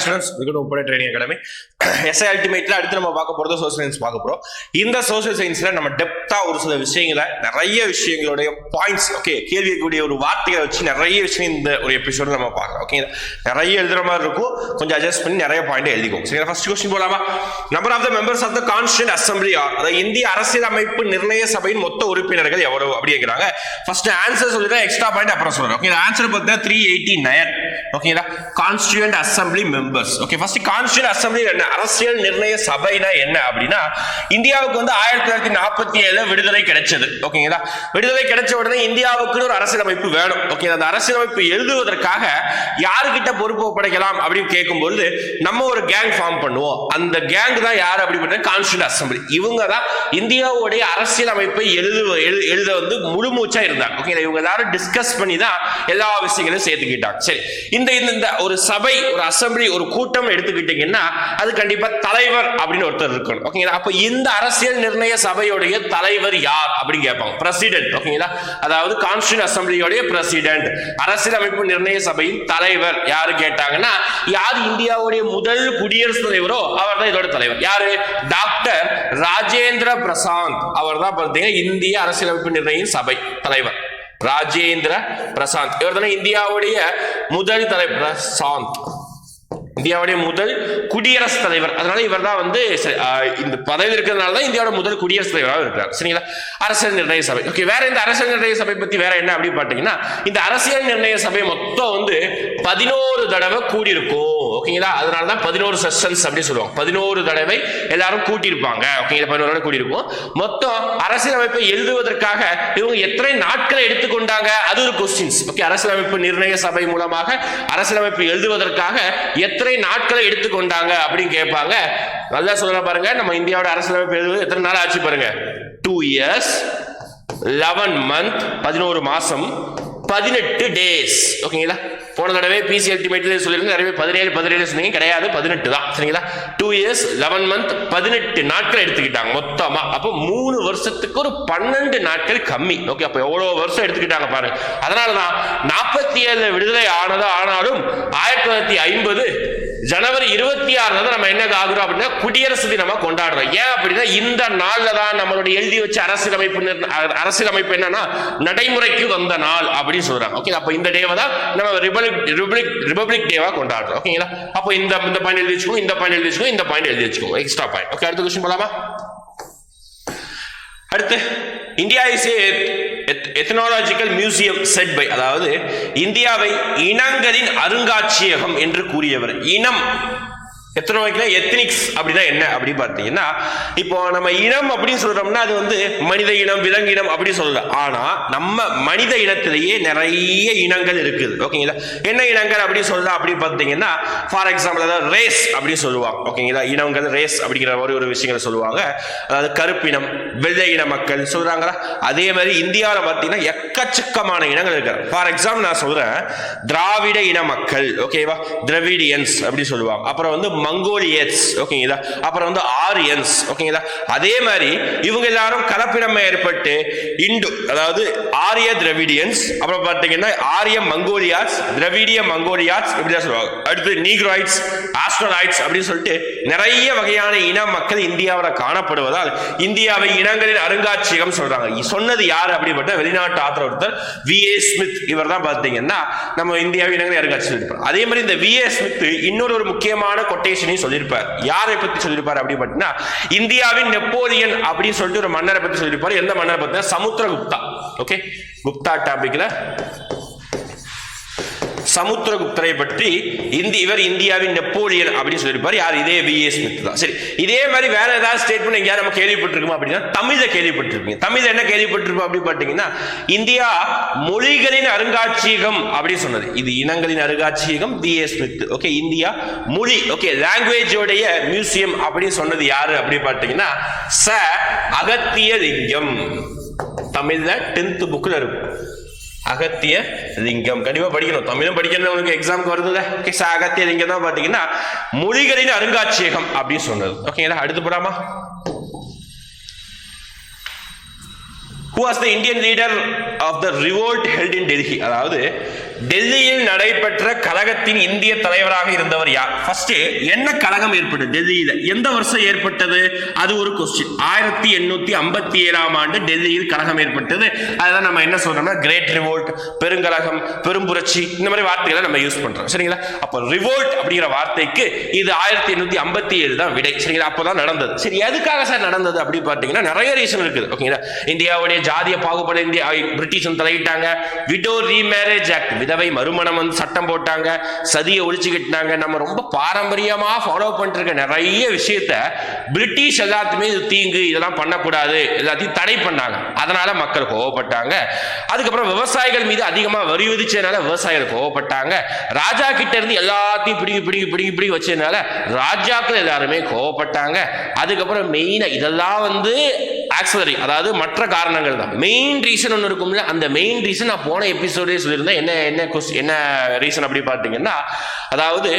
Hi students welcome to உப்பட training academy SI அல்டிமேட்ல அடுத்து நம்ம பார்க்க போறது சோசியல் சயின்ஸ் பார்க்க போறோம். இந்த சோசியல் சயின்ஸ்ல நம்ம டெப்தா ஒரு சில விஷயங்களை நிறைய விஷயங்களுடைய பாயிண்ட்ஸ் ஓகே கேள்வி கேட்கக்கூடிய ஒரு வார்த்தைகளை வச்சு நிறைய விஷயம் இந்த ஒரு எபிசோட நம்ம பார்க்கலாம் ஓகே நிறைய எழுதுற மாதிரி இருக்கும். கொஞ்சம் அட்ஜஸ்ட் பண்ணி நிறைய பாயிண்ட் எழுதிக்கும் சரி ஃபர்ஸ்ட் கொஸ்டின் போலாமா? Number of the members of the constituent assembly அதாவது இந்திய அரசியல் அமைப்பு நிர்ணய சபையின் மொத்த உறுப்பினர்கள் எவ்வளவு அப்படி கேட்கிறாங்க ஃபர்ஸ்ட் ஆன்சர் சொல்லிட்டு எக்ஸ்ட்ரா பாயிண்ட் அப்புறம் சொல்றேன். ஓகே ஆன்சர் பார்த்தா த்ரீ எயிட்டி நயன் ஓகேங்களா constituent assembly members okay first constituent assembly என்ன? அரசியல் நிர்ணய சபைனா என்ன அப்படின்னா இந்தியாவுக்கு வந்து ஆயிரத்தி தொள்ளாயிரத்தி நாற்பத்தி ஏழுல விடுதலை கிடைச்சது. ஓகேங்களா விடுதலை கிடைச்ச உடனே இந்தியாவுக்கு ஒரு அரசியலமைப்பு வேணும். ஓகே அந்த அரசியலமைப்பு எழுதுவதற்காக யாருக்கிட்ட பொறுப்பு ஒப்படைக்கலாம் அப்படின்னு கேட்கும்போது நம்ம ஒரு கேங் ஃபார்ம் பண்ணுவோம். அந்த கேங் தான் யார் அப்படி கான்ஸ்டியூட் அசம்பிளி இவங்க தான் இந்தியாவுடைய அரசியலமைப்பை எழுது எழு- எழுத வந்து முழு மூச்சா இருந்தாங்க ஓகேங்களா இவங்க எல்லாரும் டிஸ்கஸ் பண்ணி தான் எல்லா விஷயங்களையும் சேர்த்துக்கிட்டாங்க. சரி. இந்த இந்த- இந்த ஒரு சபை ஒரு அசம்பிளி ஒரு கூட்டம் எடுத்துக்கிட்டீங்கன்னா அது கண்டிப்பா தலைவர் அப்படின்னு ஒருத்தர் இருக்கணும். ஓகேங்களா அப்ப இந்த அரசியல் நிர்ணய சபையுடைய தலைவர் யார் அப்படின்னு கேட்பாங்க. பிரசிடென்ட் ஓகேங்களா அதாவது கான்ஸ்டியூன் அசம்பிளியோடைய பிரசிடென்ட் அரசியலமைப்பு நிர்ணய சபையின் தலைவர் யாரு கேட்டாங்கன்னா யார் இந்தியாவுடைய முதல் குடியரசுத் தலைவரோ அவர் தான் இதோட தலைவர். யாரு? டாக்டர் ராஜேந்திர பிரசாந்த். அவர் தான் பார்த்தீங்கன்னா இந்திய அரசியலமைப்பு நிர்ணய சபை தலைவர். ராஜேந்திர பிரசாந்த். இவர் தானே இந்தியாவுடைய முதல் தலைவர். பிரசாந்த். இந்தியாவுடைய முதல் குடியரசுத் தலைவர். அதனால இவர் தான் வந்து இந்த பதவி இருக்கிறதுனால தான் இந்தியாவோட முதல் குடியரசுத் தலைவராக இருக்கிறார். சரிங்களா? அரசியல் நிர்ணய சபை. ஓகே வேற இந்த அரசியல் நிர்ணய சபை பத்தி வேற என்ன அப்படின்னு பார்த்தீங்கன்னா இந்த அரசியல் நிர்ணய சபை மொத்தம் வந்து பதினோரு தடவை கூடியிருக்கும். ஓகேங்களா அதனால தான் பதினோரு செஷன்ஸ் அப்படின்னு சொல்லுவாங்க. பதினோரு தடவை எல்லாரும் கூட்டியிருப்பாங்க. ஓகேங்களா பதினோரு தடவை கூட்டியிருப்போம் மொத்தம் அரசியலமைப்பை எழுதுவதற்காக இவங்க எத்தனை நாட்களை எடுத்துக்கொண்டாங்க? அது ஒரு கொஸ்டின்ஸ் ஓகே அரசியலமைப்பு நிர்ணய சபை மூலமாக அரசியலமைப்பு எழுதுவதற்காக எத்தனை நாட்களை எடுத்துக்கொண்டாங்க அப்படின்னு கேட்பாங்க. நல்லா சொல்ல பாருங்க. நம்ம இந்தியாவோட அரசியலமைப்பு எழுதுவது எத்தனை நாள் ஆச்சு பாருங்க? டூ இயர்ஸ் லெவன் மந்த் பதினோரு மாசம் பதினெட்டு டேஸ் ஓகேங்களா போன தடவை பிசி அல்டிமேட்ல சொல்லியிருந்தேன் நிறைய பதினேழு பதினேழு சொன்னீங்க. கிடையாது. பதினெட்டு தான். சரிங்களா? டூ இயர்ஸ் லெவன் மந்த் பதினெட்டு நாட்கள் எடுத்துக்கிட்டாங்க மொத்தமா. அப்போ மூணு வருஷத்துக்கு ஒரு பன்னெண்டு நாட்கள் கம்மி. ஓகே அப்போ எவ்வளோ வருஷம் எடுத்துக்கிட்டாங்க பாருங்க. அதனால தான் நாற்பத்தி ஏழு விடுதலை ஆனதா ஆனாலும் ஆயிரத்தி தொள்ளாயிரத்தி ஐம்பது ஜனவரி இருபத்தி ஆறுல தான் நம்ம என்ன ஆகுறோம் அப்படின்னா குடியரசு தினமா கொண்டாடுறோம். ஏன் அப்படின்னா இந்த நாள்ல தான் நம்மளுடைய எழுதி வச்ச அரசியலமைப்பு அரசியலமைப்பு என்னன்னா நடைமுறைக்கு வந்த நாள் அப்படின்னு சொல்றாங்க. ஓகே அப்ப இந்த டேவை தான் நம்ம ரிபப்ளிக் ரிபப்ளிக் ரிபப்ளிக் டேவா கொண்டாடுறோம். ஓகேங்களா அப்போ இந்த இந்த பாயிண்ட் எழுதி வச்சுக்கோங்க இந்த பாயிண்ட் எழுதி வச்சுக்கோங்க இந்த பாயிண்ட் எழுதி வச்சுக்கோங்க எக்ஸ்ட்ரா பாயிண்ட் ஓகே அடுத்த கொஸ்டின் போலாமா? அடுத்து India is ethnological museum said by அதாவது இந்தியாவை இனங்களின் அருங்காட்சியகம் என்று கூறியவர். இனம். எத்தனை வைக்கலாம் எத்னிக்ஸ் அப்படின்னா என்ன அப்படின்னு பார்த்தீங்கன்னா இப்போ நம்ம இனம் அப்படின்னு சொல்றோம்னா அது வந்து மனித இனம் விலங்கு இனம் அப்படின்னு சொல்லலாம் ஆனா நம்ம மனித இனத்திலேயே நிறைய இனங்கள் இருக்குது. ஓகேங்களா என்ன இனங்கள் அப்படின்னு சொல்லலாம் அப்படி பார்த்தீங்கன்னா ஃபார் எக்ஸாம்பிள் அதாவது ரேஸ் அப்படின்னு சொல்லுவாங்க. ஓகேங்களா இனங்கள் ரேஸ் அப்படிங்கிற ஒரு ஒரு விஷயங்களை சொல்லுவாங்க. அதாவது கருப்பினம் வெள்ளை இன மக்கள் சொல்றாங்களா? அதே மாதிரி இந்தியாவில் பார்த்தீங்கன்னா எக்கச்சக்கமான இனங்கள் இருக்கு ஃபார் எக்ஸாம்பிள் நான் சொல்றேன் திராவிட இன மக்கள் ஓகேவா திராவிடியன்ஸ் அப்படின்னு சொல்லுவாங்க. அப்புறம் வந்து மங்கோலியன்ஸ் ஓகேங்களா? அப்புறம் வந்து ஆரியன்ஸ் ஓகேங்களா? அதே மாதிரி இவங்க எல்லாரும் கலப்பிடமை ஏற்பட்டு இண்டு அதாவது ஆரிய திரவிடியன்ஸ் அப்புறம் பார்த்தீங்கன்னா ஆரிய மங்கோலியாஸ் திரவிடிய மங்கோலியாஸ் இப்படிதான் சொல்லுவாங்க. அடுத்து நீக்ராய்ட்ஸ் ஆஸ்ட்ரோனாய்ட்ஸ் அப்படின்னு சொல்லிட்டு நிறைய வகையான இன மக்கள் இந்தியாவில் காணப்படுவதால் இந்தியாவை இனங்களின் அருங்காட்சியகம் சொல்றாங்க. சொன்னது யார் அப்படிப்பட்ட வெளிநாட்டு ஆத்திர ஒருத்தர் வி. ஏ. ஸ்மித். இவர் தான் பார்த்தீங்கன்னா நம்ம இந்தியாவின் இனங்களின் அருங்காட்சியகம் அதே மாதிரி இந்த வி. ஏ. ஸ்மித் இன்னொரு ஒரு முக்கியமான கொட்டேஷனையும் சொல்லியிருப்பார். யாரை பத்தி சொல்லியிருப்பார் அப்படின்னு பார்த்தீங்கன்னா இந்தியாவின் நெப்போலியன் அப்படின்னு சொல்லிட்டு ஒரு மன்னரை பத்தி சொல்லியிருப்பார். எந்த மன்னரை பத்தி சமுத்திரகுப்தா. ஓகே குப்தா டாபிக்ல சமுத்திரகுப்தரை பற்றி இந்தி இவர் இந்தியாவின் நெப்போலியன் அப்படின்னு சொல்லியிருப்பார். யார்? இதே வி ஏ ஸ்மித் தான். சரி இதே மாதிரி வேற ஏதாவது ஸ்டேட்மெண்ட் எங்கேயாவது நம்ம கேள்விப்பட்டிருக்கோம் அப்படின்னா தமிழை கேள்விப்பட்டிருப்பீங்க. தமிழ் என்ன கேள்விப்பட்டிருப்போம் அப்படின்னு பார்த்தீங்கன்னா இந்தியா மொழிகளின் அருங்காட்சியகம் அப்படின்னு சொன்னது. இது இனங்களின் அருங்காட்சியகம் V A Smith okay India மொழி. ஓகே லாங்குவேஜோடைய மியூசியம் அப்படின்னு சொன்னது யாரு அப்படின்னு பார்த்தீங்கன்னா ச அகத்திய லிங்கம் தமிழ்ல டென்த் புக்ல இருக்கும். அகத்திய லிங்கம். கண்டிப்பா படிக்கணும். தமிழும் படிக்கணும் உங்களுக்கு எக்ஸாமுக்கு வருதுல்ல? ஓகே சார் அகத்திய லிங்கம் தான் பாத்தீங்கன்னா மொழிகளின் அருங்காட்சியகம் அப்படின்னு சொன்னது. ஓகேங்களா அடுத்து போடாமா who was the Indian leader of the revolt held in Delhi அதாவது டெல்லியில் நடைபெற்ற கழகத்தின் இந்திய தலைவராக இருந்தவர் யார்? ஃபர்ஸ்ட் என்ன கழகம் ஏற்பட்டது? டெல்லியில. எந்த வருஷம் ஏற்பட்டது? அது ஒரு கொஸ்டின் ஆயிரத்தி எண்ணூத்தி ஐம்பத்தி ஏழாம் ஆண்டு டெல்லியில் கழகம் ஏற்பட்டது. அதான் நம்ம என்ன சொல்றோம்னா கிரேட் ரிவோல்ட் பெருங்கழகம் பெரும்புரட்சி இந்த மாதிரி வார்த்தைகளை நம்ம யூஸ் பண்றோம். சரிங்களா? அப்ப ரிவோல்ட் அப்படிங்கிற வார்த்தைக்கு இது ஆயிரத்தி எண்ணூத்தி ஐம்பத்தி ஏழு தான் விடை. சரிங்களா? அப்பதான் நடந்தது. சரி எதுக்காக சார் நடந்தது அப்படி பார்த்தீங்கன்னா நிறைய ரீசன் இருக்குது. ஓகேங்களா இந்தியாவுடைய ஜாதிய பாகுபாடு இந்தியா பிரிட்டிஷ் தலையிட்டாங்க. விடோ ரீமேரேஜ் ஆக்ட் விதவை மறுமணம் வந்து சட்டம் போட்டாங்க சதியை ஒழிச்சுக்கிட்டாங்க. நம்ம ரொம்ப பாரம்பரியமாக ஃபாலோ பண்ணிருக்க நிறைய விஷயத்த பிரிட்டிஷ் எல்லாத்துமே இது தீங்கு இதெல்லாம் பண்ணக்கூடாது எல்லாத்தையும் தடை பண்ணாங்க. அதனால மக்கள் கோவப்பட்டாங்க. அதுக்கப்புறம் விவசாயிகள் மீது அதிகமாக வரி விதிச்சதுனால விவசாயிகள் கோவப்பட்டாங்க. ராஜா கிட்ட இருந்து எல்லாத்தையும் பிடிங்கி பிடிங்கி பிடிங்கி பிடிங்கி வச்சதுனால ராஜாக்கள் எல்லாருமே கோவப்பட்டாங்க. அதுக்கப்புறம் மெயினாக இதெல்லாம் வந்து ஆக்சலரி அதாவது மற்ற காரணங்கள் தான். மெயின் ரீசன் ஒன்று இருக்கும்ல அந்த மெயின் ரீசன் நான் போன எபிசோடே சொல்லியிருந்தேன். என்ன என்ன கொஸ் என்ன ரீசன் அப்படி பார்த்தீங்கன்னா அதாவது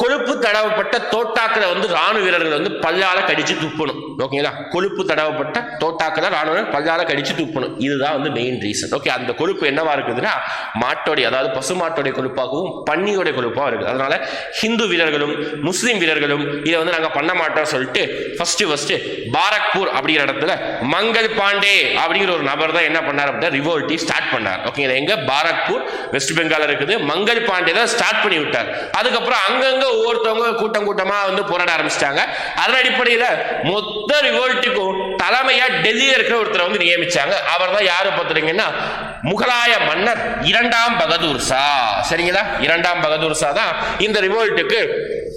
கொழுப்பு தடவப்பட்ட தோட்டாக்களை வந்து ராணுவ வீரர்கள் வந்து பல்லால கடிச்சு துப்பணும். ஓகேங்களா? கொழுப்பு தடவப்பட்ட தோட்டாக்களை ராணுவ பல்லால கடிச்சு துப்பணும். இதுதான் வந்து மெயின் ரீசன் ஓகே அந்த கொழுப்பு என்னவா இருக்குதுன்னா மாட்டோடைய அதாவது பசு மாட்டோடைய கொழுப்பாகவும் பன்னியோடைய கொழுப்பாகவும் இருக்குது. அதனால ஹிந்து வீரர்களும் முஸ்லீம் வீரர்களும் இதை வந்து நாங்கள் பண்ண மாட்டோம் சொல்லிட்டு ஃபர்ஸ்ட் ஃபர்ஸ்ட் பாரக்பூர் அப்படிங்கிற இடத்துல மங்கள் பாண்டே அப்படிங்கிற ஒரு நபர் தான் என்ன பண்ணார் அப்படின்னா ரிவோல்ட்டி ஸ்டார்ட் பண்ணார். ஓகேங்களா? எங்க? பாரக்பூர் வெஸ்ட் பெங்கால் இருக்குது. மங்கள் பாண்டே தான் ஸ்டார்ட் பண்ணி விட்டார் அதுக்கப்புறம் அங்கங்க ஒவ்வொருத்தவங்க கூட்டம் கூட்டமா வந்து போராட ஆரம்பிச்சிட்டாங்க. அதன் அடிப்படையில் மொத்த ரிவோல்ட்டுக்கும் தலைமையா டெல்லியில் இருக்கிற ஒருத்தரை வந்து நியமிச்சாங்க. அவர் தான் யாரு பார்த்துட்டீங்கன்னா முகலாய மன்னர் இரண்டாம் பகதூர் ஷா. சரிங்களா? இரண்டாம் பகதூர் ஷா தான் இந்த ரிவோல்ட்டுக்கு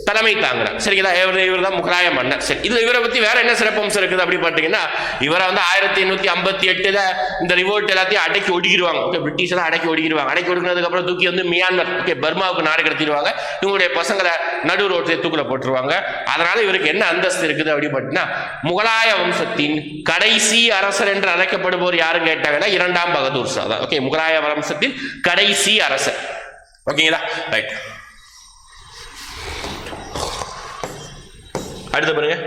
தலைமை தாங்குறார். சரிங்களா? இவர் இவர் தான் முகலாய மன்னர். சரி இதில் இவரை பத்தி வேற என்ன சிறப்பம்சம் இருக்குது அப்படி பார்த்தீங்கன்னா இவரை வந்து ஆயிரத்தி எண்ணூத்தி ஐம்பத்தி எட்டுல இந்த ரிவோல்ட் எல்லாத்தையும் அடக்கி ஒடுக்கிடுவாங்க. ஓகே பிரிட்டிஷ் எல்லாம் அடக்கி ஒடுக்கிடுவாங்க. அடக்கி ஒடுக்கினதுக்கு அப்புறம் தூக்கி வந்து மியான்மர் ஓகே பர்மாவுக்கு நாடு கடத்திடுவாங்க. இவங்களுடைய பசங்களை நடு ரோட்டில் தூக்கில போட்டுருவாங்க. அதனால இவருக்கு என்ன அந்தஸ்து இருக்குது அப்படி பார்த்தீங்கன்னா முகலாய வம்சத்தின் கடைசி அரசர் என்று அழைக்கப்படுபவர் யாருன்னு கேட்டாங்கன்னா இரண்டாம் பகதூர் ஷா தான். ஓகே முகலாய வம்சத்தின் கடைசி அரசர். ஓகேங்களா? ரைட் அடுத்து பாருங்க.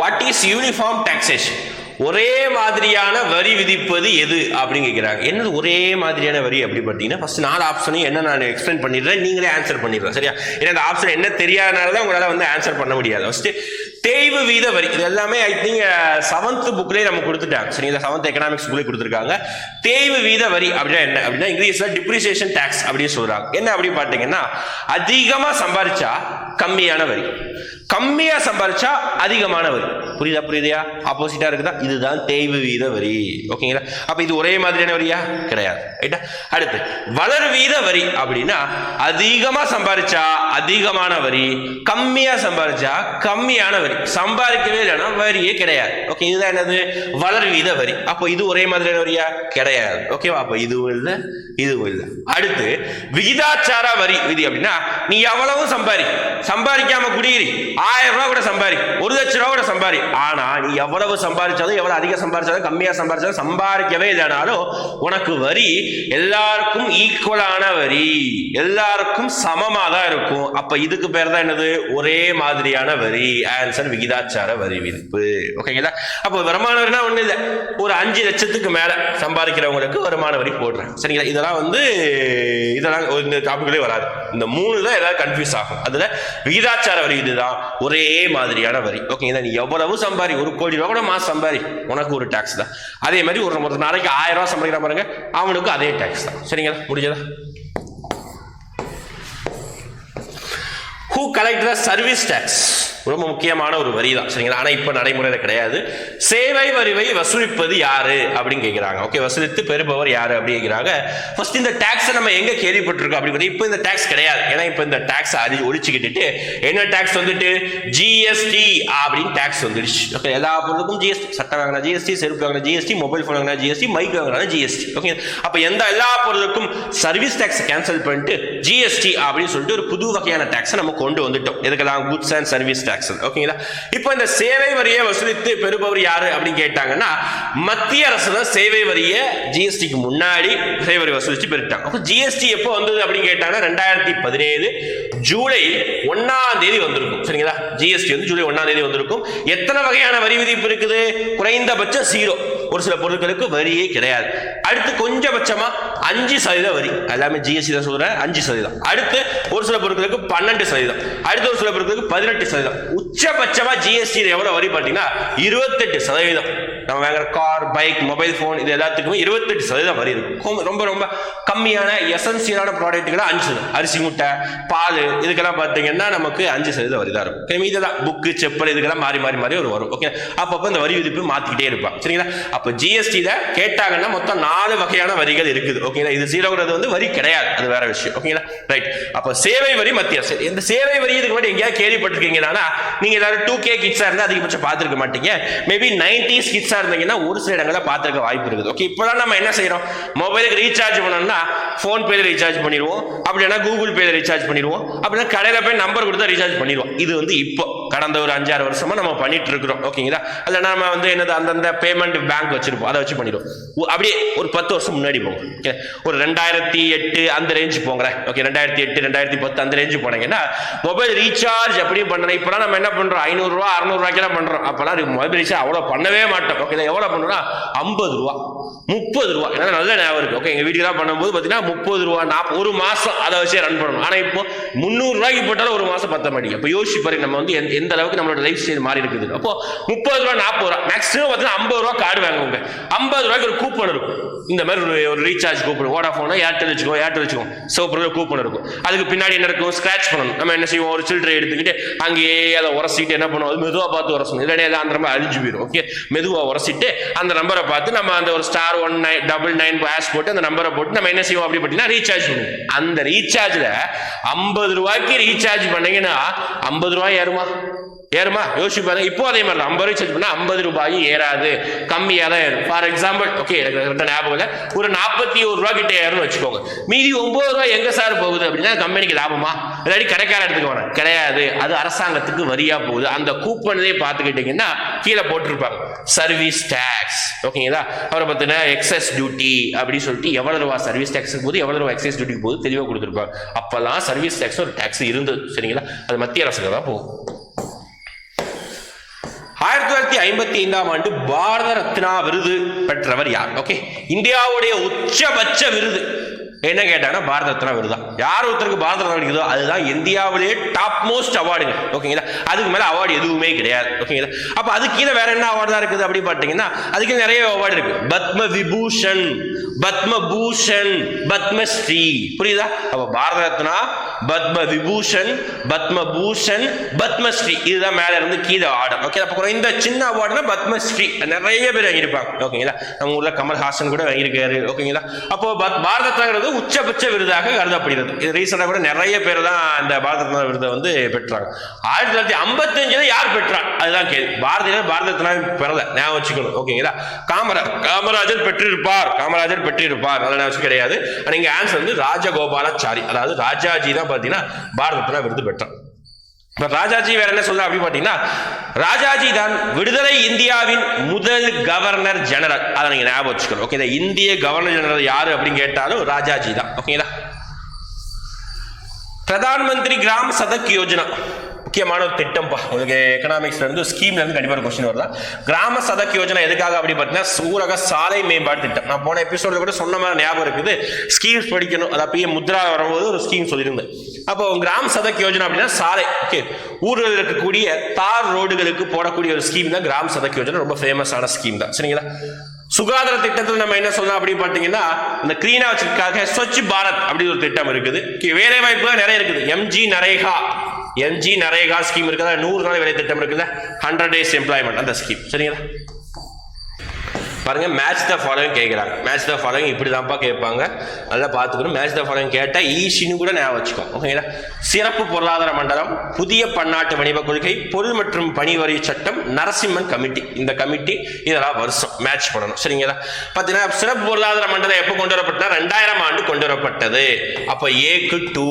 வாட் இஸ் யூனிஃபார்ம் டாக்ஸேஷன் ஒரே மாதிரியான வரி விதிப்பது எது அப்படின்னு கேட்குறாங்க என்னது ஒரே மாதிரியான வரி அப்படி பார்த்தீங்கன்னா ஃபஸ்ட் நாலு ஆப்ஷனையும் என்ன நான் எக்ஸ்பிளைன் பண்ணிடுறேன் நீங்களே ஆன்சர் பண்ணிடுறோம் சரியா? ஏன்னா அந்த ஆப்ஷன் என்ன தெரியாதனால தான் உங்களால் வந்து ஆன்சர் பண்ண முடியாது. ஃபஸ்ட்டு தேய்வு வீத வரி இது எல்லாமே ஐ திங்க் செவன்த் புக்லேயே நம்ம கொடுத்துட்டாங்க. சரிங்களா? செவன்த் எக்கனாமிக்ஸ் புக்லேயே கொடுத்துருக்காங்க. தேய்வு வீத வரி அப்படின்னா என்ன? அப்படின்னா இங்கிலீஷில் டிப்ரிசியேஷன் டேக்ஸ் அப்படின்னு சொல்கிறாங்க என்ன அப்படி பார்த்தீங்கன்னா அதிகமாக சம்பாதிச்சா கம்மியான வரி. கம்மியா சம்பாதிச்சா அதிகமான வரி புரியுதா புரியுதா ஆப்போசிட்டா இருக்குதா? இதுதான் தேய்வு வீத வரி. ஓகேங்களா? அப்ப இது ஒரே மாதிரியான வரியா? கிடையாது. ரைட்டா? அடுத்து வளர் வீத வரி அப்படின்னா அதிகமா சம்பாதிச்சா அதிகமான வரி கம்மியா சம்பாதிச்சா கம்மியான வரி. சம்பாதிக்கவே இல்லைன்னா வரியே கிடையாது. ஓகே இதுதான் என்னது? வளர் வீத வரி. அப்போ இது ஒரே மாதிரியான வரியா? கிடையாது. ஓகேவா? அப்போ இதுவும் இல்லை இதுவும் இல்லை. அடுத்து விகிதாச்சார வரி. விதி அப்படின்னா நீ எவ்வளவும் சம்பாரி சம்பாதிக்காம குடியிரி. ஆயிரம் ரூபா கூட சம்பாரி ஒரு லட்சம் ரூபா கூட சம்பாரி. ஆனா நீ எவ்வளவு சம்பாதிச்சாலும் எவ்வளவு அதிகம் சம்பாதிச்சாலும் கம்மியா சம்பாதிச்சாலும் சம்பாதிக்கவே இல்லைனாலும் உனக்கு வரி எல்லாருக்கும் ஈக்குவலான வரி. எல்லாருக்கும் சமமா தான் இருக்கும். அப்ப இதுக்கு பேர் தான் என்னது? ஒரே மாதிரியான வரி. ஆன்சர் விகிதாச்சார வரி விதிப்பு. ஓகேங்களா? அப்போ வருமான வரினா ஒண்ணு இல்லை. ஒரு அஞ்சு லட்சத்துக்கு மேல சம்பாதிக்கிறவங்களுக்கு வருமான வரி போடுறேன். சரிங்களா? இதெல்லாம் வந்து இதெல்லாம் இந்த டாபிக்லேயே வராது. இந்த மூணு தான் ஏதாவது கன்ஃபியூஸ் ஆகும். அதுல விகிதாச்சார வரி இதுதான். ஒரே மாதிரியான வரி. ஓகேங்களா நீ எவ்வளவு சம்பாரி ஒரு கோடி ரூபா கூட மாதம் சம்பாரி. உனக்கு ஒரு டேக்ஸ் தான். அதே மாதிரி ஒரு ஒரு நாளைக்கு ஆயிரம் ரூபா சம்பாதிக்கிற பாருங்க அவனுக்கு அதே டேக்ஸ் தான். சரிங்களா? முடிஞ்சதா? Who collect the service tax ரொம்ப முக்கியமான ஒரு வரி தான் சரிங்களா? ஆனால் இப்போ நடைமுறையில் கிடையாது. சேவை வரிவை வசூலிப்பது யாரு? அப்படின்னு கேட்குறாங்க ஓகே வசூலித்து பெறுபவர் யாரு? அப்படிங்கிறாங்க கேட்குறாங்க ஃபர்ஸ்ட் இந்த டேக்ஸை நம்ம எங்கே கேள்விப்பட்டிருக்கோம்? அப்படின்னு இப்போ இந்த டேக்ஸ் கிடையாது. ஏன்னா இப்போ இந்த டேக்ஸ் அறி ஒழிச்சுக்கிட்டு என்ன டேக்ஸ் வந்துட்டு? ஜிஎஸ்டி அப்படின்னு டேக்ஸ் வந்துடுச்சு. ஓகே எல்லா பொருளுக்கும் ஜிஎஸ்டி சட்டம் வாங்கினா ஜிஎஸ்டி செருப்பு வாங்கினா ஜிஎஸ்டி மொபைல் ஃபோன் வாங்கினா ஜிஎஸ்டி மைக் வாங்கினா ஜிஎஸ்டி ஓகே அப்போ எந்த எல்லா பொருளுக்கும் சர்வீஸ் டேக்ஸ் கேன்சல் பண்ணிட்டு ஜிஎஸ்டி அப்படின்னு சொல்லிட்டு ஒரு புது வகையான டேக்ஸை நம்ம கொண்டு வந்துட்டோம். எதுக்கெல்லாம்? குட்ஸ் அண்ட் சர்வீஸ் டேக்ஸ் ஓகேங்களா இப்போ இந்த சேவை வரியை வசூலித்து பெறுபவர் யாரு அப்படின்னு கேட்டாங்கன்னா மத்திய அரசு தான் சேவை வரியை ஜிஎஸ்டிக்கு முன்னாடி சேவை வரி வசூலித்து பெருட்டாங்க அப்போ ஜிஎஸ்டி எப்போ வந்தது அப்படின்னு கேட்டாங்கன்னா ரெண்டாயிரத்தி பதினேழு ஜூலை ஒன்னாம் தேதி வந்திருக்கும். சரிங்களா? ஜிஎஸ்டி வந்து ஜூலை ஒன்னாம் தேதி வந்திருக்கும். எத்தனை வகையான வரி விதிப்பு இருக்குது? குறைந்தபட்சம் ஜீரோ ஒரு சில பொருட்களுக்கு வரியே கிடையாது. அடுத்து கொஞ்சபட்சமா அஞ்சு சதவீதம் வரி. எல்லாமே ஜிஎஸ்டி தான் சொல்றேன். அஞ்சு சதவீதம். அடுத்து ஒரு சில பொருட்களுக்கு பன்னெண்டு சதவீதம். அடுத்து ஒரு சில பொருட்களுக்கு பதினெட்டு சதவீதம். உச்சபட்சமா ஜிஎஸ்டி எவ்வளவு வரி பார்த்தீங்கன்னா இருபத்தெட்டு சதவீதம். நம்ம வாங்குற கார் பைக் மொபைல் ஃபோன் இது எல்லாத்துக்குமே இருபத்தெட்டு சதவீதம் வரி இருக்கும் ரொம்ப- ரொம்ப கம்மியான எசன்சியலான ப்ராடக்ட்டுகளை அஞ்சு சதவீதம். அரிசி முட்டை பால் இதுக்கெல்லாம் பார்த்தீங்கன்னா நமக்கு அஞ்சு சதவீதம் வரி தான் இருக்கும். Okay, மீதி தான் புக்கு செப்பல் இதுக்கெல்லாம் மாறி மாறி மாறி ஒரு வரும். ஓகே அப்பப்போ இந்த வரி விதிப்பு மாற்றிக்கிட்டே இருப்பான். சரிங்களா? அப்போ ஜிஎஸ்டியில் கேட்டாங்கன்னா மொத்தம் நாலு வகையான வரிகள் இருக்குது. ஓகேங்களா இது ஜீரோங்கிறது வந்து வரி கிடையாது. அது வேற விஷயம். ஓகேங்களா ரைட் அப்போ சேவை வரி மத்திய அரசு இந்த சேவை வரி இதுக்கு முன்னாடி எங்கேயாவது கேள்விப்பட்டிருக்கீங்கன்னா நீங்க எல்லாரும் டூ கே கிட்ஸா இருந்தா அதிகபட்சம் பார்த்துருக்க மாட்டீங்க. மேபி நைன்டிஸ் கிட்ஸா இருந்தீங்கன்னா ஒரு சில இடங்களில் பார்த்துருக்க வாய்ப்பு இருக்குது. ஓகே இப்போலாம் நம்ம என்ன செய்யறோம் மொபைலுக்கு ரீசார்ஜ் பண்ணணும்னா ஃபோன் பேல ரீசார்ஜ் பண்ணிடுவோம். அப்படின்னா கூகுள் பேல ரீசார்ஜ் பண்ணிடுவோம். அப்படின்னா கடையில் போய் நம்பர் கொடுத்தா ரீசார்ஜ் பண்ணிடுவோம். இது வந்து இப்போ. கடந்த ஒரு அஞ்சாறு வருஷமா நம்ம பண்ணிட்டு இருக்கிறோம் ஓகேங்களா? அதில் நம்ம வந்து என்னது அந்தந்த பேமெண்ட் பேங்க் வச்சிருப்போம். அதை வச்சு பண்ணிடுவோம். அப்படியே ஒரு பத்து வருஷம் முன்னாடி போங்க. ஓகே? ஒரு ரெண்டாயிரத்தி எட்டு அந்த ரேஞ்சு போங்கிறேன் ஓகே? ரெண்டாயிரத்தி எட்டு ரெண்டாயிரத்தி பத்து அந்த ரேஞ்சு போனீங்கன்னா மொபைல் ரீசார்ஜ் எப்படி பண்ணணும் இப்போலாம் நம்ம என்ன பண்றோம்? ஐநூறுரூவா அறநூறுவாய்க்கெல்லாம் பண்றோம். அப்போலாம் மொபைல் ரீசார்ஜ் அவ்வளோ பண்ணவே மாட்டோம். ஓகே? எவ்வளோ பண்ணுறோம்னா ஐம்பது ரூபா. முப்பது ரூபா. ஏன்னா நல்ல ஞாபகம் இருக்கு. ஓகே எங்க வீட்டுக்கு பண்ணும்போது பார்த்தீங்கன்னா முப்பது ரூபா நாற்பது ஒரு மாசம் அதை வச்சே ரன் பண்ணணும். ஆனால் இப்போ முந்நூறு ரூபாய்க்கு போட்டாலும் ஒரு மாசம் பத்த மாட்டேங்க இப்போ யோசிப்பாரு நம்ம வந்து எந்த- எந்த அளவுக்கு நம்மளோட லைஃப் ஸ்டைல் மாறி இருக்குது. அப்போ முப்பது ரூபா நாற்பது ரூபா மேக்ஸிமம் பார்த்தீங்கன்னா ஐம்பது ரூபா கார்டு வாங்குவாங்க. ஐம்பது ரூபாய்க்கு ஒரு கூப்பன் இருக்கும். இந்த மாதிரி ஒரு ஒரு ரீசார்ஜ் கூப்பன் ஓடாஃபோனா ஏர்டெல் வச்சுக்கோ ஏர்டெல் வச்சுக்கோ சிவப்பு கூப்பன் இருக்கும். அதுக்கு பின்னாடி என்ன இருக்கும்? ஸ்கிராச் பண்ணணும். நம்ம என்ன செய்வோம்? ஒரு சில்லறை எடுத்துக்கிட்டு அங்கேயே அதை உரசிட்டு என்ன பண்ணுவோம்? அது மெதுவாக பார்த்து உரசணும். இல்லைன்னா அந்த நம்பர் அழிஞ்சு போயிடும். ஓகே மெதுவாக உரசிட்டு அந்த நம்பரை பார்த்து நம்ம அந்த ஒரு star one nine double nine hash போட்டு அந்த நம்பரை போட்டு நம்ம என்ன செய்வோம்? அப்படி பார்த்தீங்கன்னா ரீசார்ஜ் பண்ணுவோம். அந்த ரீசார்ஜில் ஐம்பது ரூபாய்க்கு ரீசார்ஜ் பண்ணீங்கன்னா ஐம்பது ரூபாய் ஏறுமா? ஏறுமா? யோசிச்சு பாருங்க. இப்போ அதே மாதிரி ஐம்பது ரூபாய் பண்ணால் ஐம்பது ரூபாய் ஏறாது. கம்மியாக தான் ஏறும். ஃபார் எக்ஸாம்பிள் ஓகே எனக்கு கரெக்டாக ஞாபகம் இல்லை. ஒரு நாற்பத்தி ஒரு ரூபா கிட்ட ஏறும்னு வச்சுக்கோங்க. மீதி ஒம்பது ரூபாய் எங்கே சார் போகுது அப்படின்னா கம்பெனிக்கு லாபமா? இல்லாட்டி கடைக்கார எடுத்துக்க வரேன் கிடையாது. அது அரசாங்கத்துக்கு வரியா போகுது. அந்த கூப்பனே பார்த்துக்கிட்டீங்கன்னா கீழே போட்டிருப்பாங்க. சர்வீஸ் டேக்ஸ் ஓகேங்களா? அப்புறம் பார்த்தீங்கன்னா எக்ஸஸ் டியூட்டி அப்படின்னு சொல்லிட்டு எவ்வளவு ரூபா சர்வீஸ் டேக்ஸுக்கு போது எவ்வளவு ரூபா எக்ஸஸ் டியூட்டி போது தெளிவாக கொடுத்துருப்பாங்க. அப்பெல்லாம் சர்வீஸ் டேக்ஸ் ஒரு டேக்ஸ் இருந்தது. சரிங்களா? அது மத்திய அரசுக்கு தான் போகும். ஆயிரத்தி தொள்ளாயிரத்தி ஐம்பத்தி ஐந்தாம் ஆண்டு பாரத ரத்னா விருது பெற்றவர் யார்? ஓகே? இந்தியாவுடைய உச்சபட்ச விருது. என்ன கேட்டாங்கன்னா பாரத ரத்னா விருது. தான் யார் ஒருத்தருக்கு பாரத ரத்னா கிடைக்குதோ அதுதான் இந்தியாவிலேயே டாப் மோஸ்ட் அவார்டுங்க ஓகேங்களா அதுக்கு மேலே அவார்டு எதுவுமே கிடையாது. ஓகேங்களா அப்போ அது கீழே வேற என்ன அவார்டு தான் இருக்குது அப்படி பார்த்தீங்கன்னா அதுக்கு நிறைய அவார்டு இருக்கு. பத்ம விபூஷன் பத்ம பூஷன் பத்மஸ்ரீ. புரியுதா? அப்போ பாரத ரத்னா பத்ம விபூஷன் பத்ம பூஷன் பத்மஸ்ரீ. இதுதான் மேலே இருந்து கீழே ஆர்டர் ஓகே அப்போ இந்த சின்ன அவார்டுனா பத்மஸ்ரீ. நிறைய பேர் வாங்கியிருப்பாங்க. ஓகேங்களா நம்ம ஊரில் கமல்ஹாசன் கூட வாங்கியிருக்காரு. ஓகேங்களா அப்போ பத்- பாரத ரத்னாங்கிறது உச்சபட்ச விருதாக கருதப்படுகிறது. இது ரீசெண்டாக கூட நிறைய பேர் தான் இந்த பாரத விருதை வந்து பெற்றாங்க. ஆயிரத்தி தொள்ளாயிரத்தி ஐம்பத்தஞ்சில் யார் பெற்றா அதுதான் கேள்வி. பாரதியார் பாரத ரத்னா பெறல ஞாபகம் வச்சுக்கணும். ஓகேங்களா? காமரா காமராஜர் பெற்றிருப்பார். காமராஜர் பெற்றிருப்பார். நல்ல ஞாபகம் கிடையாது. நீங்க ஆன்சர் வந்து ராஜகோபாலாச்சாரி. அதாவது ராஜாஜி தான் பார்த்தீங்கன்னா பாரத ரத்னா விருது பெற்றார். இப்போ ராஜாஜி வேற என்ன சொல்ற அப்படி பார்த்தீங்கன்னா ராஜாஜி தான் விடுதலை இந்தியாவின் முதல் கவர்னர் ஜெனரல் அதை நீங்க ஞாபகம் வச்சுக்கணும். ஓகே இந்திய கவர்னர் ஜெனரல் யாரு அப்படின்னு கேட்டாலும் ராஜாஜி தான். ஓகேங்களா பிரதான் மந்திரி கிராம் சதக் யோஜனா. முக்கியமான ஒரு திட்டம்ப்பா. உங்களுக்கு எக்கனாமிக்ஸ்ல இருந்து ஸ்கீம்ல இருந்து கொஸ்டின் வருதா? கிராம சதக் யோஜனா எதுக்காக அப்படி பார்த்தீங்கன்னா ஊரக சாலை மேம்பாடு திட்டம். நான் போன எபிசோட்ல கூட சொன்ன மாதிரி ஞாபகம் இருக்குது. ஸ்கீம்ஸ் படிக்கணும். அது அப்பயே முத்ரா வரும்போது ஒரு ஸ்கீம் சொல்லியிருந்தேன். அப்போ கிராம சதக் யோஜனா அப்படின்னா சாலை. ஓகே. ஊரில் இருக்கக்கூடிய தார் ரோடுகளுக்கு போடக்கூடிய ஒரு ஸ்கீம் தான் கிராம சதக் யோஜனா. ரொம்ப ஃபேமஸான ஸ்கீம் தான். சரிங்களா? சுகாதார திட்டத்தில் நம்ம என்ன சொல்லலாம் அப்படின்னு பார்த்தீங்கன்னா இந்த கிளீனா வச்சிருக்காக ஸ்வச் பாரத் அப்படி ஒரு திட்டம் இருக்குது. வேலை வாய்ப்புகள் நிறைய இருக்குது. MG NREGA. MG NREGA scheme இருக்குதா? நூறு நாள் வேலை திட்டம் இருக்குதா ஹண்ட்ரட் டேஸ் எம்ப்ளாய்மெண்ட் அந்த ஸ்கீம் சரிங்களா? பாருங்கள் மேட்ச் த ஃபாலோவிங் கேட்குறாங்க மேட்ச் த ஃபாலோவிங் இப்படி தான்ப்பா கேட்பாங்க. நல்லா பார்த்துக்கணும். மேட்ச் த ஃபாலோவிங் கேட்டால் ஈஸின்னு கூட ஞாபகம் வச்சுக்கோ. ஓகேங்களா? சிறப்பு பொருளாதார மண்டலம் புதிய பன்னாட்டு வணிக கொள்கை பொருள் மற்றும் பணி வரி சட்டம் நரசிம்மன் கமிட்டி. இந்த கமிட்டி இதெல்லாம் வருஷம். மேட்ச் பண்ணணும். சரிங்களா? பார்த்தீங்கன்னா சிறப்பு பொருளாதார மண்டலம் எப்போ கொண்டு வரப்பட்டால் ரெண்டாயிரம் ஆண்டு கொண்டு வரப்பட்டது. அப்போ ஏக்கு டூ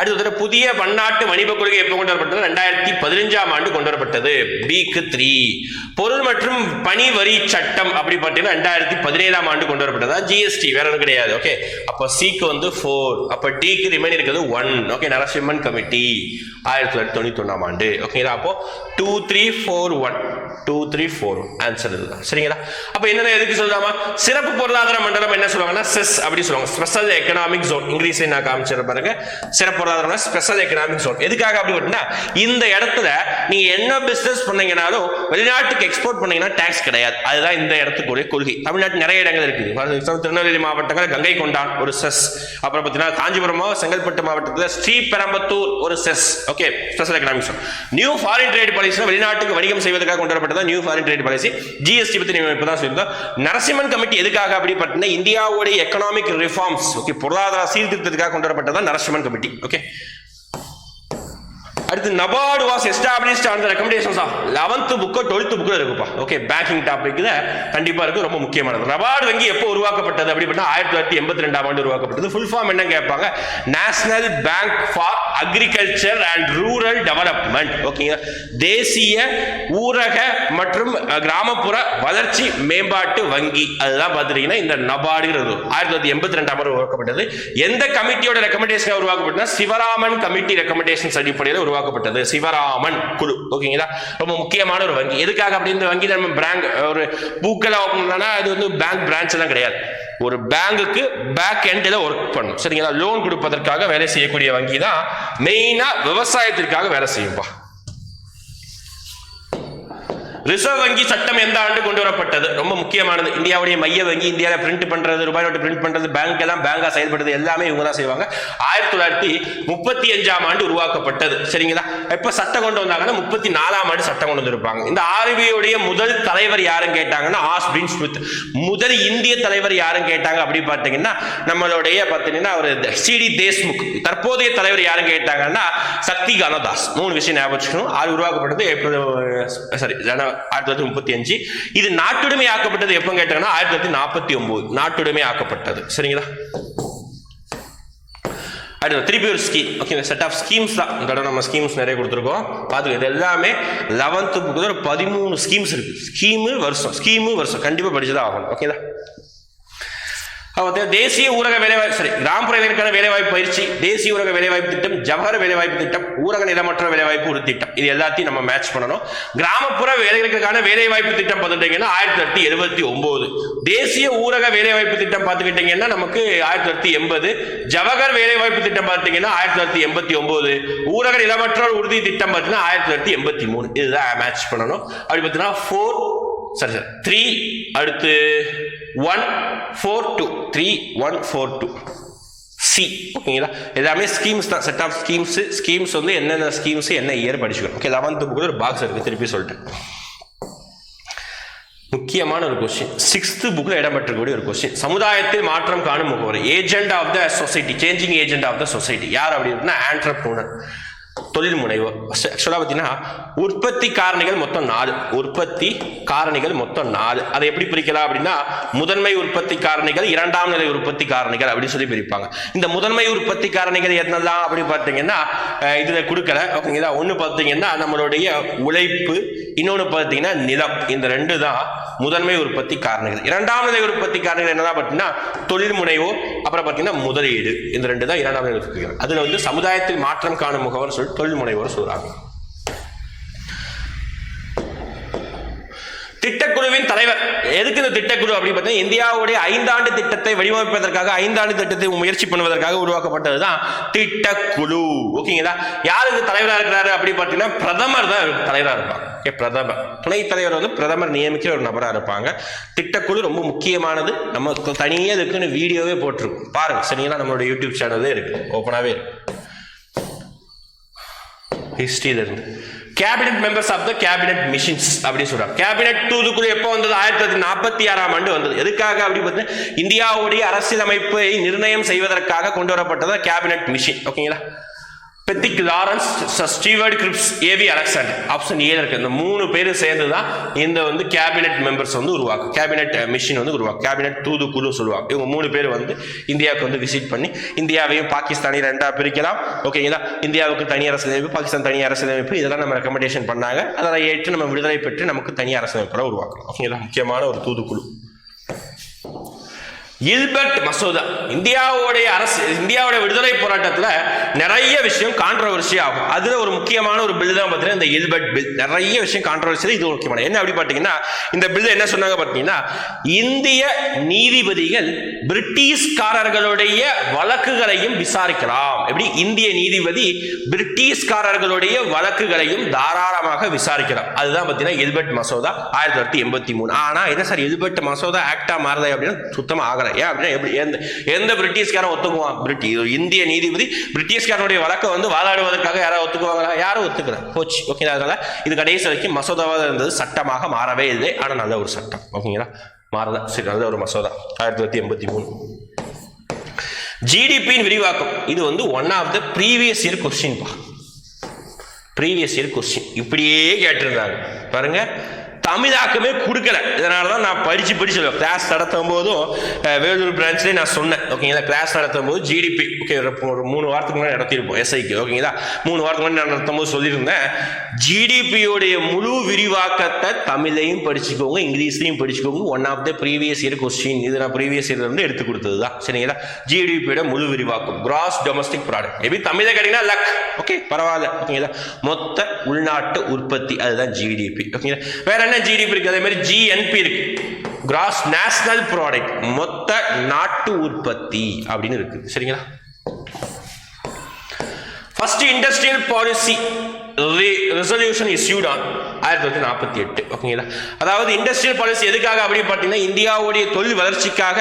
அடுத்தது புதிய பன்னாட்டு வணிக கொள்கை எப்போ கொண்டு வரப்பட்டது? ரெண்டாயிரத்தி பதினஞ்சாம் ஆண்டு கொண்டு வரப்பட்டது. பிக்கு த்ரீ பொருள் மற்றும் பணி வரி சட்டம் அப்படி பார்த்தீங்கன்னா ரெண்டாயிரத்தி பதினேழாம் ஆண்டு கொண்டு வரப்பட்டதா. ஜிஎஸ்டி வேற ஒன்றும் கிடையாது. ஓகே அப்போ சிக்கு வந்து ஃபோர் அப்போ டிக்கு ரிமைன் இருக்கிறது ஒன் ஓகே நரசிம்மன் கமிட்டி ஆயிரத்தி தொள்ளாயிரத்தி தொண்ணூத்தி ஒன்றாம் ஆண்டு ஓகேங்களா அப்போ two three four one two three four answer இதுதான். சரிங்களா? அப்போ என்னென்ன எதுக்கு சொல்லலாமா சிறப்பு பொருளாதார மண்டலம் என்ன சொல்லுவாங்கன்னா செஸ் அப்படி சொல்லுவாங்க. ஸ்பெஷல் எக்கனாமிக் ஜோன் இங்கிலீஷ்ல நான் காமிச்சிட பாருங்க. சிறப்பு பொருளாதாரம் ஸ்பெஷல் எக்கனாமிக் ஜோன் எதுக்காக அப்படி அப்படின்னா இந்த இடத்துல நீங்க என்ன பிசினஸ் பண்ணீங்கனாலும் வெளிநாட்டுக்கு எக்ஸ்போர்ட் பண்ணீங்கன்னா டேக்ஸ் கிடையாது. அதுதான் இந்த இடத்துக்குரிய கொள்கை. தமிழ்நாட்டு நிறைய இடங்கள் இருக்குது. திருநெல்வேலி மாவட்டங்கள் கங்கை கொண்டான் ஒரு செஸ் அப்புறம் பார்த்தீங்கன்னா காஞ்சிபுரம் செங்கல்பட்டு மாவட்டத்தில் ஸ்ரீபெரம்பத்தூர் ஒரு SEZ okay special economic zone new foreign trade policy வெளிநாட்டுக்கு வணிகம் செய்வதற்காக கொண்டு தான் new foreign trade policy GST பத்தி நீங்க இப்பதான் சொல்லியிருந்தோம். நரசிம்மன் கமிட்டி எதுக்காக அப்படி பார்த்தீங்கன்னா இந்தியாவுடைய எக்கனாமிக் ரிஃபார்ம்ஸ் ஓகே பொருளாதார சீர்திருத்தத்துக்காக கொண்டு வரப்பட்டதான் நரசிம்மன் கமிட்டி ஓகே அடுத்து NABARD was established on the recommendations of eleventh புக்கோ twelfth புக்கோ இருக்குப்பா. ஓகே பேங்கிங் டாபிக்ல கண்டிப்பா இருக்கு ரொம்ப முக்கியமானது. நபார்டு வங்கி எப்போ உருவாக்கப்பட்டது அப்படி ஆயிரத்தி தொள்ளாயிரத்தி எண்பத்தி ரெண்டாம் ஆண்டு உருவாக்கப்பட்டது. ஃபுல் ஃபார்ம் என்ன கேட்பாங்க. National bank for agriculture and rural development ஓகேங்க. தேசிய ஊரக மற்றும் கிராமப்புற வளர்ச்சி மேம்பாட்டு வங்கி. அதுதான் பார்த்துட்டீங்கன்னா இந்த நபார்டுங்கிறது ஆயிரத்தி தொள்ளாயிரத்தி எண்பத்தி ரெண்டாம் ஆண்டு உருவாக்கப்பட்டது. எந்த கமிட்டியோட ரெக்கமெண்டேஷன் உருவாக்கப்பட்டதுன்னா சிவராமன் கமிட்டி ரெக்கமெண்டேஷன்ஸ் அடிப்படையில் உருவாக்கப்பட்டது. சிவராமன் குழு. ஓகேங்களா ரொம்ப முக்கியமான ஒரு வங்கி. எதுக்காக அப்படி இந்த வங்கி நம்ம பேங்க் ஒரு பூக்களை ஓப்பன் அது வந்து பேங்க் பிரான்ச் எல்லாம் கிடையாது. ஒரு பேங்குக்கு பேக் எண்டில் ஒர்க் பண்ணும். சரிங்களா? லோன் கொடுப்பதற்காக வேலை செய்யக்கூடிய வங்கி தான் மெயினாக விவசாயத்திற்காக வேலை செய்யும்பா. ரிசர்வ் வங்கி சட்டம் எந்த ஆண்டு கொண்டு வரப்பட்டது? ரொம்ப முக்கியமானது. இந்தியாவுடைய மைய வங்கி இந்தியாவில் பிரிண்ட் பண்றது ரூபாய் நோட்டு பிரிண்ட் பண்றது பேங்க் எல்லாம் பேங்கா செயல்படுறது எல்லாமே இவங்க தான் செய்வாங்க. ஆயிரத்தி தொள்ளாயிரத்தி முப்பத்தி அஞ்சாம் ஆண்டு உருவாக்கப்பட்டது. சரிங்களா? எப்ப சட்டம் கொண்டு வந்தாங்கன்னா முப்பத்தி நாலாம் ஆண்டு சட்டம் கொண்டு வந்திருப்பாங்க. இந்த ஆர்பிஐடைய முதல் தலைவர் யாருன்னு கேட்டாங்கன்னா ஆஸ் பின் ஸ்மித். முதல் இந்திய தலைவர் யாருன்னு கேட்டாங்க அப்படி பார்த்தீங்கன்னா நம்மளுடைய பார்த்தீங்கன்னா ஒரு சிடி தேஷ்முக். தற்போதைய தலைவர் யாருன்னு கேட்டாங்கன்னா சக்தி கனதாஸ். மூணு விஷயம் ஞாபகம் வச்சுக்கணும். உருவாக்கப்பட்டது ஏப்ரல் சாரி ஜன ஆயிரத்தி தொள்ளாயிரத்தி முப்பத்தி அஞ்சு. இது நாட்டுடைமை ஆக்கப்பட்டது எப்போ கேட்டாங்கன்னா ஆயிரத்தி தொள்ளாயிரத்தி நாற்பத்தி ஒன்பது நாட்டுடைமை ஆக்கப்பட்டது. சரிங்களா? அடுத்து திருப்பி ஒரு scheme okay set of schemes தான். இந்த தடவை நம்ம ஸ்கீம்ஸ் நிறைய கொடுத்துருக்கோம். பார்த்துக்கோ இது எல்லாமே லெவன்த்து ஒரு பதிமூணு ஸ்கீம்ஸ் இருக்கு. ஸ்கீமு வருஷம். ஸ்கீமு வருஷம். கண்டிப்பாக படிச்சுதான் ஆகணும். ஓகேதா தேசிய ஊரக வேலைவாய்ப்பு சரி கிராமப்புற இளைஞருக்கான வேலைவாய்ப்பு பயிற்சி தேசிய ஊரக வேலைவாய்ப்பு திட்டம் ஜவஹர் வேலைவாய்ப்பு திட்டம் ஊரக நிலமற்ற வேலைவாய்ப்பு ஒரு திட்டம். இது எல்லாத்தையும் நம்ம மேட்ச் பண்ணணும். கிராமப்புற வேலைகளுக்கான வேலைவாய்ப்பு திட்டம் பார்த்துட்டீங்கன்னா ஆயிரத்தி தொள்ளாயிரத்தி எழுபத்தி ஒன்பது தேசிய ஊரக வேலைவாய்ப்பு திட்டம் பார்த்துக்கிட்டீங்கன்னா நமக்கு ஆயிரத்தி தொள்ளாயிரத்தி எண்பது. ஜவஹர் வேலைவாய்ப்பு திட்டம் பார்த்தீங்கன்னா ஆயிரத்தி தொள்ளாயிரத்தி எண்பத்தி ஒன்பது. ஊரக நிலமற்றோர் உறுதி திட்டம் பார்த்தீங்கன்னா ஆயிரத்தி தொள்ளாயிரத்தி எண்பத்தி மூணு. இதுதான் மேட்ச் பண்ணணும். அப்படி பார்த்தீங்கன்னா ஃபோர் சரி சார். த்ரீ அடுத்து one four two three one four two C ஓகேங்களா எல்லாமே ஸ்கீம்ஸ் தான். செட் ஆஃப் ஸ்கீம்ஸ் ஸ்கீம்ஸ் வந்து என்னென்ன ஸ்கீம்ஸ் என்ன இயர் படிச்சுக்கணும். ஓகே லெவன்த் புக்கில் ஒரு பாக்ஸ் இருக்குது திருப்பி சொல்லிட்டேன். முக்கியமான ஒரு கொஸ்டின் சிக்ஸ்த் புக்கில் இடம்பெற்றக்கூடிய ஒரு கொஸ்டின் சமுதாயத்தில் மாற்றம் காணும் முகவர். Agent of the society changing agent of the society யார் அப்படின்னா ஆண்டர்ப்ரூனர் தொழில் முனைவு. ஆக்சுவலாக பார்த்தீங்கன்னா உற்பத்தி காரணிகள் மொத்தம் நாலு. உற்பத்தி காரணிகள் மொத்தம் நாலு. அதை எப்படி பிரிக்கலாம் அப்படின்னா முதன்மை உற்பத்தி காரணிகள் இரண்டாம் நிலை உற்பத்தி காரணிகள் அப்படின்னு சொல்லி பிரிப்பாங்க. இந்த முதன்மை உற்பத்தி காரணிகள் என்னெல்லாம் அப்படி பார்த்தீங்கன்னா இதில் கொடுக்கல. ஓகேங்களா? ஒன்று பார்த்தீங்கன்னா நம்மளுடைய உழைப்பு இன்னொன்று பார்த்தீங்கன்னா நிலம். இந்த ரெண்டு தான் முதன்மை உற்பத்தி காரணிகள். இரண்டாம் நிலை உற்பத்தி காரணிகள் என்னதான் பார்த்தீங்கன்னா தொழில் முனைவோ அப்புறம் பார்த்தீங்கன்னா முதலீடு. இந்த ரெண்டு தான் இரண்டாம் நிலை உற்பத்தி அதில் வந்து சமுதாயத்தில் மாற்றம் காணும் முகவர் சொல்லி தொழில் முனைவோர் சொல்றாங்க திட்டக்குழுவின் தலைவர். எதுக்கு இந்த திட்டக்குழு அப்படின்னு பார்த்தீங்கன்னா இந்தியாவுடைய ஐந்தாண்டு திட்டத்தை வடிவமைப்பதற்காக ஐந்தாண்டு திட்டத்தை முயற்சி பண்ணுவதற்காக உருவாக்கப்பட்டது தான் திட்டக்குழு ஓகேங்களா யாருக்கு தலைவராக இருக்கிறாரு அப்படி பார்த்தீங்கன்னா பிரதமர் தான் தலைவராக இருப்பாங்க ஓகே பிரதமர். துணைத் தலைவர் வந்து பிரதமர் நியமிக்கிற ஒரு நபராக இருப்பாங்க. திட்டக்குழு ரொம்ப முக்கியமானது. நம்ம தனியே இதுக்குன்னு வீடியோவே போட்டிருக்கோம். பாருங்க சரிங்களா? நம்மளோட யூடியூப் சேனலே இருக்கு. ஓப்பனாகவே இருக்கு. ஹிஸ்டரியில cabinet cabinet members of the cabinet missions அப்படின்னு சொல்றாங்க. கேபினட் தூதுக்குழு எப்போ வந்தது? ஆயிரத்தி தொள்ளாயிரத்தி நாற்பத்தி ஆறாம் ஆண்டு வந்தது. எதுக்காக அப்படி பார்த்தீங்கன்னா இந்தியாவுடைய அரசியலமைப்பை நிர்ணயம் செய்வதற்காக கொண்டு வரப்பட்டது கேபினெட் மிஷின் ஓகேங்களா Pethick Lawrence Stewart Cripps AV Alexander option A இருக்கு. இந்த மூணு பேரும் சேர்ந்து தான் இந்த வந்து கேபினெட் மெம்பர்ஸ் வந்து உருவாக்கும். கேபினெட் மிஷின் uh, வந்து உருவாக்கும். கேபினெட் தூதுக்குழு சொல்லுவாங்க. இவங்க மூணு பேர் வந்து இந்தியாவுக்கு வந்து விசிட் பண்ணி இந்தியாவையும் பாகிஸ்தானையும் ரெண்டாக பிரிக்கலாம். ஓகேங்களா இந்தியாவுக்கு தனி அரசியலமைப்பு பாகிஸ்தான் தனி அரசியலமைப்பு. இதெல்லாம் நம்ம ரெக்கமெண்டேஷன் பண்ணாங்க. அதெல்லாம் ஏற்று நம்ம விடுதலை பெற்று நமக்கு தனி அரசியலமைப்பை உருவாக்கணும். ஓகேங்களா முக்கியமான ஒரு தூதுக்குழு. இல்பர்ட் மசோதா. இந்தியாவுடைய அரசு இந்தியாவுடைய விடுதலை போராட்டத்தில் நிறைய விஷயம் கான்ட்ரவர்சி ஆகும். அதில் ஒரு முக்கியமான ஒரு பில் தான் பார்த்தீங்கன்னா இந்த இல்பர்ட் பில் நிறைய விஷயம் கான்ட்ரவர்சியில் இது முக்கியமான. என்ன அப்படி பார்த்தீங்கன்னா இந்த பில் என்ன சொன்னாங்க பார்த்தீங்கன்னா இந்திய நீதிபதிகள் பிரிட்டிஷ்காரர்களுடைய வழக்குகளையும் விசாரிக்கலாம். எப்படி? இந்திய நீதிபதி பிரிட்டிஷ்காரர்களுடைய வழக்குகளையும் தாராளமாக விசாரிக்கலாம். அதுதான் பார்த்தீங்கன்னா இல்பர்ட் மசோதா ஆயிரத்தி தொள்ளாயிரத்தி எண்பத்தி மூணு. ஆனால் என்ன சார் இல்பர்ட் மசோதா ஆக்டா மாறுதா அப்படின்னா சுத்தமாக ஆகல. ஏன் அப்படின்னா எப்படி எந்த எந்த பிரிட்டிஷ்காரன் ஒத்துக்குவான்? பிரிட்டி இந்திய நீதிபதி பிரிட்டிஷ்காரனுடைய வழக்கை வந்து வாதாடுவதற்காக யாராவது ஒத்துக்குவாங்களா? யாரும் ஒத்துக்கல. போச்சு. ஓகே அதனால இது கடைசி வரைக்கும் மசோதாவாக இருந்தது சட்டமாக மாறவே இல்லை. ஆனா நல்ல ஒரு சட்டம். ஓகேங்களா மாறதா சரி நல்ல ஒரு மசோதா. ஆயிரத்தி தொள்ளாயிரத்தி எண்பத்தி மூணு. ஜிடிபியின் விரிவாக்கம். இது வந்து one of the previous year question previous year question இப்படியே கேட்டிருந்தாங்க. பாருங்க. தமிழாக்கமே கொடுக்கல. இதனால தான் நான் படித்து படிச்சு சொல்லுவேன். கிளாஸ் நடத்தும் போதும் வேலூர் பிரான்ச்லேயே நான் சொன்னேன். ஓகேங்களா கிளாஸ் நடத்தும் போது ஜிடிபி ஓகே ஒரு மூணு வாரத்துக்கு முன்னாடி நடத்தியிருப்போம் எஸ்ஐக்கு ஓகேங்களா மூணு வாரத்துக்கு முன்னாடி நான் நடத்தும் போது சொல்லியிருந்தேன் ஜிடிபியோடைய முழு விரிவாக்கத்தை தமிழையும் படிச்சுக்கோங்க இங்கிலீஷ்லையும் படிச்சுக்கோங்க. One of the previous year question இது நான் ப்ரீவியஸ் இயர்லேருந்து எடுத்து கொடுத்தது தான். சரிங்களா? ஜிடிபியோட முழு விரிவாக்கம். கிராஸ் டொமஸ்டிக் ப்ராடக்ட் மேபி தமிழை கேட்டீங்கன்னா லக் ஓகே பரவாயில்ல. ஓகேங்களா மொத்த உள்நாட்டு உற்பத்தி அதுதான் ஜிடிபி ஓகேங்களா வேற என்ன ஜிடிபி இருக்கு? அதே மாதிரி ஜிஎன்பி இருக்கு. கிராஸ் நேஷனல் ப்ராடக்ட் மொத்த நாட்டு உற்பத்தி அப்படின்னு இருக்கு. சரிங்களா? First industrial policy resolution issued on ஆயிரத்தி தொள்ளாயிரத்தி நாற்பத்தி எட்டு. ஓகேங்களா அதாவது இண்டஸ்ட்ரியல் பாலிசி எதுக்காக அப்படின்னு பார்த்தீங்கன்னா இந்தியாவுடைய தொழில் வளர்ச்சிக்காக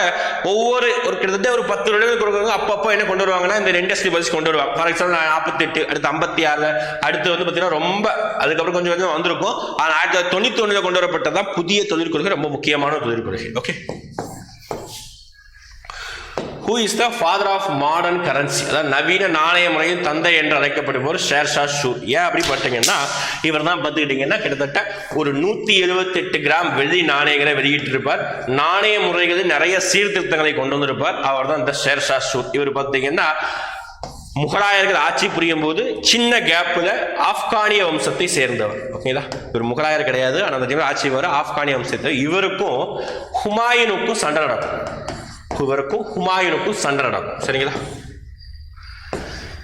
ஒவ்வொரு ஒரு கிட்டத்தட்ட ஒரு பத்து வருடங்கள் கொடுக்குறவங்க அப்பப்போ என்ன கொண்டு வருவாங்கன்னா இந்த இண்டஸ்ட்ரியல் பாலிசி கொண்டு வருவாங்க. ஃபார் எக்ஸாம்பிள் நாற்பத்தி எட்டு அடுத்து ஐம்பத்தி ஆறில் அடுத்து வந்து பார்த்தீங்கன்னா ரொம்ப அதுக்கப்புறம் கொஞ்சம் கொஞ்சம் வந்திருக்கும். ஆனால் ஆயிரத்தி தொள்ளாயிரத்தி தொண்ணூத்தி ஒன்றில் கொண்டு வரப்பட்டதான் புதிய தொழில் கொள்கை ரொம்ப முக்கியமான தொழில் கொள்கை okay who is the father of modern currency அதாவது நவீன நாணய முறையின் தந்தை என்று அழைக்கப்படுபவர் ஷேர்ஷா ஷூர். ஏன் அப்படி பார்த்தீங்கன்னா இவர் தான் பார்த்துக்கிட்டீங்கன்னா கிட்டத்தட்ட ஒரு நூற்றி எழுபத்தெட்டு கிராம் வெள்ளி நாணயங்களை வெளியிட்டிருப்பார். நாணய முறைகளில் நிறைய சீர்திருத்தங்களை கொண்டு வந்திருப்பார் அவர் தான் இந்த ஷேர்ஷா ஷூர். இவர் பார்த்தீங்கன்னா முகலாயர்கள் ஆட்சி புரியும் போது சின்ன கேப்பில் ஆப்கானிய வம்சத்தை சேர்ந்தவர். ஓகேங்களா இவர் முகலாயர் கிடையாது. ஆனால் அந்த ஆட்சி வர ஆப்கானிய வம்சத்தை இவருக்கும் ஹுமாயூனுக்கும் சண்டை நடக்கும். இவருக்கும் ஹுமாயூனுக்கும் சண்டை நடக்கும் சரிங்களா?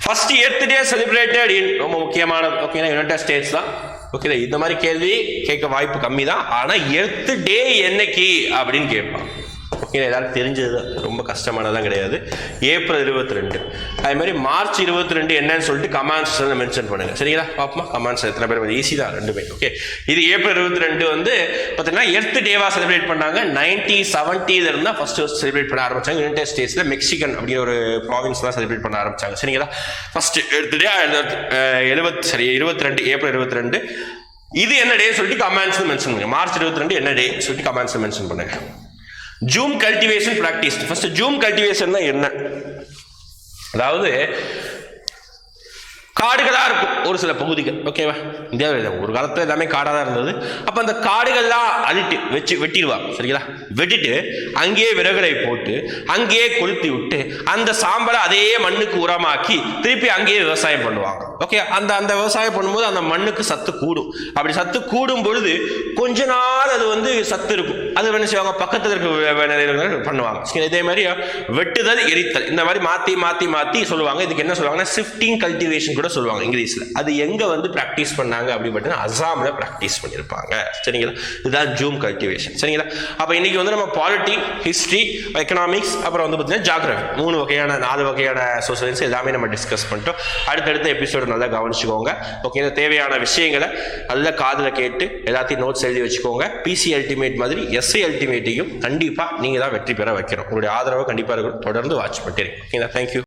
First earth day celebrated in ரொம்ப முக்கியமான ஓகேங்களா யுனைடெட் ஸ்டேட்ஸ் தான். ஓகே இந்த மாதிரி கேள்வி கேட்க வாய்ப்பு கம்மி தான் ஆனால் எர்த் டே என்னைக்கு? அப்படின்னு கேட்பான். ஓகே எல்லாரும் தெரிஞ்சது தான் ரொம்ப கஷ்டமானதான் கிடையாது. ஏப்ரல் இருபத்தி ரெண்டு அதே மாதிரி மார்ச் இருபத்தி ரெண்டு என்னன்னு சொல்லிட்டு கமெண்ட்ஸ் மென்ஷன் பண்ணுங்க. சரிங்களா? பாப்போமா கமெண்ட்ஸ் எத்தனை பேர் ஈஸி தான் ரெண்டுமே. ஓகே இது ஏப்ரல் இருபத்தி ரெண்டு வந்து பார்த்தீங்கன்னா எர்த் டேவா செலிப்ரேட் பண்ணாங்க. நைன்டி செவன்ட்டில இருந்தால் ஃபர்ஸ்ட் செலிப்ரேட் பண்ண ஆரம்பிச்சாங்க. யுனைடெட் ஸ்டேட்ஸில் மெக்சிகன் அப்படிங்கிற ஒரு ப்ராவின்ஸ் தான் செலிப்ரேட் பண்ண ஆரம்பிச்சாங்க. சரிங்களா? ஃபர்ஸ்ட் எர்த் டே எழுபத்தி சரி இருபத்தி ரெண்டு ஏப்ரல் இருபத்தி ரெண்டு இது என்ன டே சொல்லிட்டு கமெண்ட்ஸ் மென்ஷன் பண்ணுங்க. மார்ச் இருபத்தி ரெண்டு என்ன டே சொல்லிட்டு கமெண்ட்ஸ் மென்ஷன் பண்ணுங்க. Jhum cultivation practice first jhum cultivation என்ன? அதாவது காடுகளாக இருக்கும். ஒரு சில பகுதிகள். ஓகேவா இந்தியாவில் ஒரு காலத்தில் எல்லாமே காடாக தான் இருந்தது. அப்போ அந்த காடுகள்லாம் அழிட்டு வச்சு வெட்டிடுவாள் சரிங்களா? வெட்டிட்டு அங்கேயே விறகுகளை போட்டு அங்கேயே கொளுத்தி விட்டு அந்த சாம்பலை அதே மண்ணுக்கு உரமாக்கி திருப்பி அங்கேயே விவசாயம் பண்ணுவாங்க. ஓகே அந்த அந்த விவசாயம் பண்ணும்போது அந்த மண்ணுக்கு சத்து கூடும். அப்படி சத்து கூடும் பொழுது கொஞ்ச நாள் அது வந்து சத்து இருக்கும். அது என்ன செய்வாங்க? பக்கத்தில் இருக்க பண்ணுவாங்க. இதே மாதிரி வெட்டுதல் எரித்தல். இந்த மாதிரி மாற்றி மாற்றி மாற்றி சொல்லுவாங்க. இதுக்கு என்ன சொல்லுவாங்கன்னா ஷிஃப்டிங் கல்டிவேஷன் கூட சொல்லுவாங்க இங்கிலீஷில். அது எங்கே வந்து ப்ராக்டிஸ் பண்ணாங்க அப்படின்னு பார்த்தீங்கன்னா அசாமில் ப்ராக்டிஸ் பண்ணியிருப்பாங்க. சரிங்களா? இதுதான் ஜூம் கல்டிவேஷன் சரிங்களா? அப்போ இன்றைக்கி வந்து நம்ம பாலிட்டி ஹிஸ்ட்ரி எக்கனாமிக்ஸ் அப்புறம் வந்து பார்த்தீங்கன்னா ஜாகிரபி மூணு வகையான நாலு வகையான சோசியல்ஸ் எல்லாமே நம்ம டிஸ்கஸ் பண்ணிட்டோம். அடுத்தடுத்த எபிசோடு நல்லா கவனிச்சுக்கோங்க. ஓகே இந்த தேவையான விஷயங்களை நல்ல காதில் கேட்டு எல்லாத்தையும் நோட்ஸ் எழுதி வச்சுக்கோங்க. பிசி அல்டிமேட் மாதிரி எஸ்ஐ அல்டிமேட்டையும் கண்டிப்பாக நீங்கள் தான் வெற்றி பெற வைக்கிறோம் உங்களுடைய ஆதரவு கண்டிப்பாக இருக்கும் தொடர்ந்து வாட்ச் பண்ணிட்டே ஓகேங்களா தேங்க்யூ